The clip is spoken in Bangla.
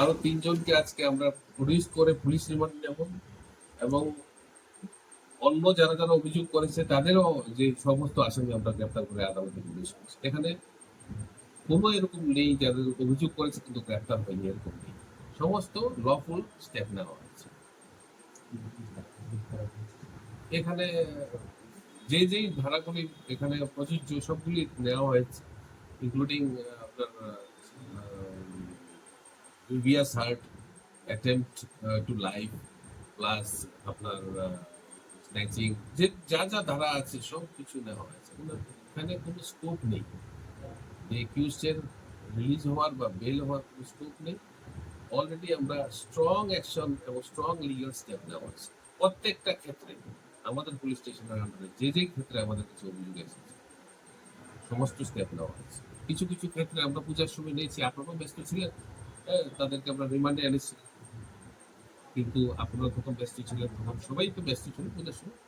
আরও তিনজনকে আজকে আমরা প্রডিউস করে পুলিশ রিমান্ড নেব। এবং অন্য যারা যারা অভিযোগ করেছে, তাদেরও যে সমস্ত আসামি আমরা গ্রেপ্তার করে আদালতে পুলিশ করছি। এখানে কোনো এরকম নেই যাদের অভিযোগ করেছে কিন্তু গ্রেপ্তার হয়নি, এরকম নেই। সমস্ত লফুল স্টেপ নেওয়া হয়েছে। এখানে যে যেই ধারাগুলি এখানে প্রযোজ্য, সবগুলি নেওয়া হয়েছে ইনক্লুডিং আপনার previous heart attempt to life plus আপনার স্ন্যাচিং যে, যা যা ধারা আছে, সব কিছু নেওয়া হয়েছে। এখানে কোনো স্কোপ নেই। একিউজের রিলিজ হওয়ার বা বেল হওয়ার কোনো স্কোপ নেই। অলরেডি আমরা স্ট্রং অ্যাকশন এবং স্ট্রং লিগাল স্টেপ নেওয়া হয়েছে। প্রত্যেকটা ক্ষেত্রে, আমাদের পুলিশ স্টেশনের আন্ডারে যে যে ক্ষেত্রে আমাদের কিছু অভিযোগ এসেছে, সমস্ত স্টেপ নেওয়া হয়েছে। কিছু কিছু ক্ষেত্রে আমরা পূজার সময় নিয়েছি, আপনারাও ব্যস্ত ছিলেন। তাদেরকে আমরা রিমান্ডে এনেছি। কিন্তু আপনারা তখন ব্যস্ত ছিলেন তখন সবাই তো ব্যস্ত ছিল পূজার সময়